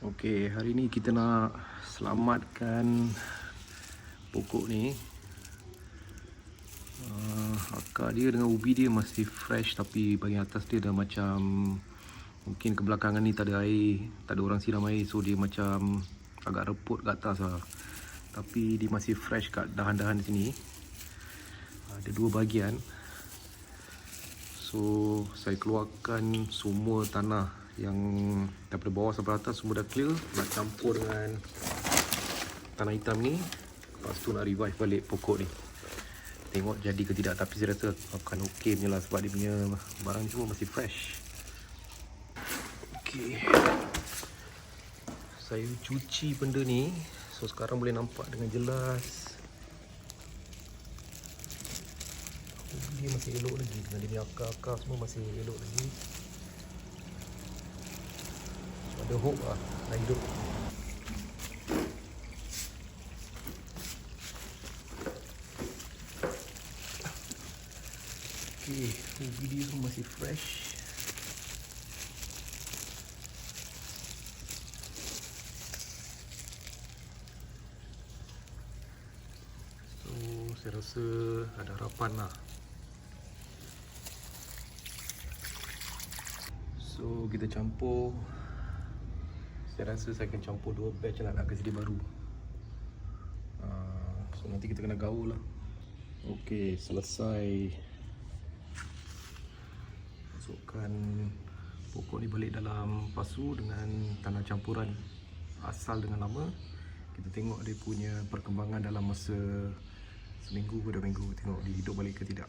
Okey, hari ni kita nak selamatkan pokok ni. Uh, akar dia dengan ubi dia masih fresh tapi bahagian atas dia dah macam mungkin kebelakangan ni tak ada air, tak ada orang siram air so dia macam agak reput kat atas lah. Tapi dia masih fresh kat dahan-dahan sini. Ada dua bahagian. So saya keluarkan semua tanah yang daripada bawah sampai atas semua dah clear. Nak campur dengan tanah hitam ni lepas tu nak revive balik pokok ni. Tengok jadi ke tidak tapi saya rasa akan okey punya lah sebab dia punya barang semua masih fresh. Okey. Saya cuci benda ni so sekarang boleh nampak dengan jelas. Dia masih elok lagi dengan dia punya akar-akar semua masih elok lagi ada hope lah. Nak hidup Okay, ubi semua masih fresh. So, saya rasa ada harapan lah. So, kita campur saya rasa saya akan campur dua batch lah nak kasi dia baru. Uh, So nanti kita kena gaul lah. Ok selesai. Masukkan pokok ni balik dalam pasu dengan tanah campuran. Asal dengan lama Kita tengok dia punya perkembangan dalam masa seminggu ke dua minggu Tengok dia hidup balik ke tidak